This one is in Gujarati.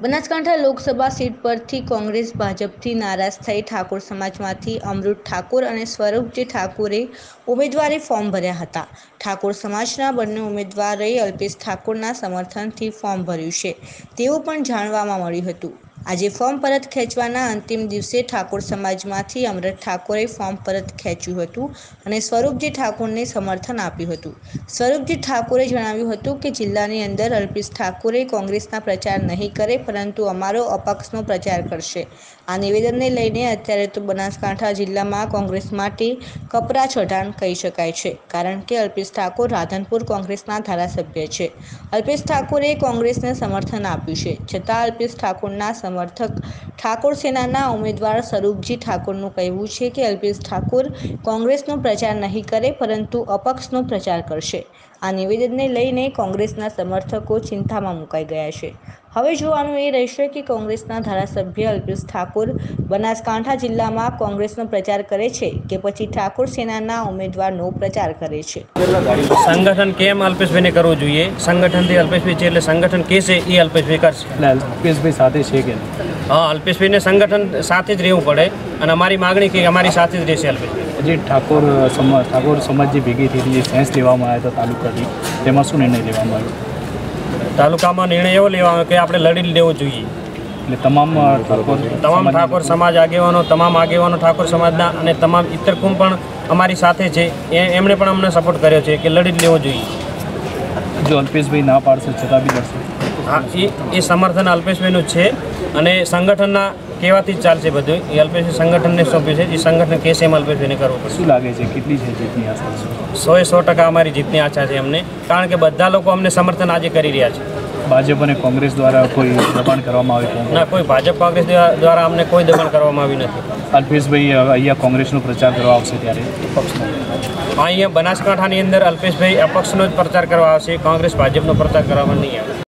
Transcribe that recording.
બનાસકાંઠા લોકસભા સીટ પરથી કોંગ્રેસ ભાજપથી નારાજ થઈ ઠાકોર સમાજમાંથી અમૃત ઠાકોર અને સ્વરૂપજી ઠાકોરે ઉમેદવારી ફોર્મ ભર્યા હતા. ઠાકોર સમાજના બંને ઉમેદવારે અલ્પેશ ઠાકોરના સમર્થનથી ફોર્મ ભર્યું છે. તેવું પણ જાણવામાં મળ્યું હતું. આજે ફોર્મ પરત ખેંચવાના અંતિમ દિવસે ઠાકોર સમાજમાંથી અમરત ઠાકોરે ફોર્મ પરત ખેંચ્યું હતું અને સ્વરૂપજી ઠાકોરને સમર્થન આપ્યું હતું. સ્વરૂપજી ઠાકોરે જણાવ્યું હતું કે જિલ્લાની અંદર અલ્પેશ ઠાકોરે કોંગ્રેસના પ્રચાર નહીં કરે, પરંતુ અમારો અપક્ષનો પ્રચાર કરશે. આ નિવેદનને લઈને અત્યારે તો બનાસકાંઠા જિલ્લામાં કોંગ્રેસ માટે કપરા ચઢાણ કહી શકાય છે, કારણ કે અલ્પેશ ઠાકોર રાધનપુર કોંગ્રેસના ધારાસભ્ય છે. અલ્પેશ ઠાકોરે કોંગ્રેસને સમર્થન આપ્યું છે, છતાં અલ્પેશ ઠાકોરના સમર્થક. ઠાકોર સેનાના ઉમેદવાર સ્વરૂપજી ઠાકોરનું કહેવું છે કે અલ્પેશ ઠાકોર કોંગ્રેસનો પ્રચાર નહીં કરે, પરંતુ અપક્ષનો પ્રચાર કરશે. આ નિવેદનને લઈને કોંગ્રેસના સમર્થકો ચિંતામાં મુકાઈ ગયા છે. હવે જોવાનું એ રહેશે કે કોંગ્રેસના ધારાસભ્ય અલ્પેશ ઠાકોર બનાસકાંઠા જિલ્લામાં કોંગ્રેસનો પ્રચાર કરે છે કે પછી ઠાકોર સેનાના ઉમેદવારનો પ્રચાર કરે છે. સંગઠન કેમ અલ્પેશભાઈને કરવું જોઈએ? સંગઠનથી અલ્પેશભાઈ છે એટલે સંગઠન કહેશે એ અલ્પેશભાઈ કરશે. એટલે અલ્પેશભાઈ સાથે છે કે હા અલ્પેશભાઈને સંગઠન સાથે જ રહેવું પડે અને અમારી માગણી કે અમારી સાથે જ રહેશે અલ્પેશભાઈ જે ઠાકોર સમાજ ઠાકોર સમાજ જે ભેગી થઈ જે સેન્સ લેવામાં આવ્યા હતા તાલુકાથી તેમાં શું નિર્ણય લેવામાં આવ્યો? તાલુકામાં નિર્ણય એવો લેવાનો કે આપણે લડી લેવો જોઈએ. એટલે તમામ તમામ ઠાકોર સમાજ આગેવાનો તમામ આગેવાનો ઠાકોર સમાજના અને તમામ ઇતર કુમ પણ અમારી સાથે છે. એ એમણે પણ અમને સપોર્ટ કર્યો છે કે લડી લેવો જોઈએ. જો અલ્પેશભાઈ ના પાડશે છતાં બી લડશે હા એ એ સમર્થન અલ્પેશભાઈનું છે અને સંગઠનના કહેવાથી જ ચાલશે બધું. એ અલ્પેશી સંગઠનને સોંપ્યું છે. એ સંગઠન કહેશે એમ અલ્પેશભાઈને કરવું પડશે. શું લાગે છે? કેટલી છે જીતની આશા સોએ સો ટકા અમારી જીતની આશા છે અમને. કારણ કે બધા લોકો અમને સમર્થન આજે કરી રહ્યા છે. ભાજપ અને કોંગ્રેસ દ્વારા કોઈ દબાણ કરવામાં આવ્યું ના કોઈ ભાજપ કોંગ્રેસ દ્વા- દ્વારા અમને કોઈ દબાણ કરવામાં આવ્યું નથી. અલ્પેશભાઈ અહીંયા કોંગ્રેસનો પ્રચાર કરવા આવશે ત્યારે? અહીંયા બનાસકાંઠાની અંદર અલ્પેશભાઈ અપક્ષનો જ પ્રચાર કરવા આવશે. કોંગ્રેસ ભાજપનો પ્રચાર કરવામાં નહીં આવે.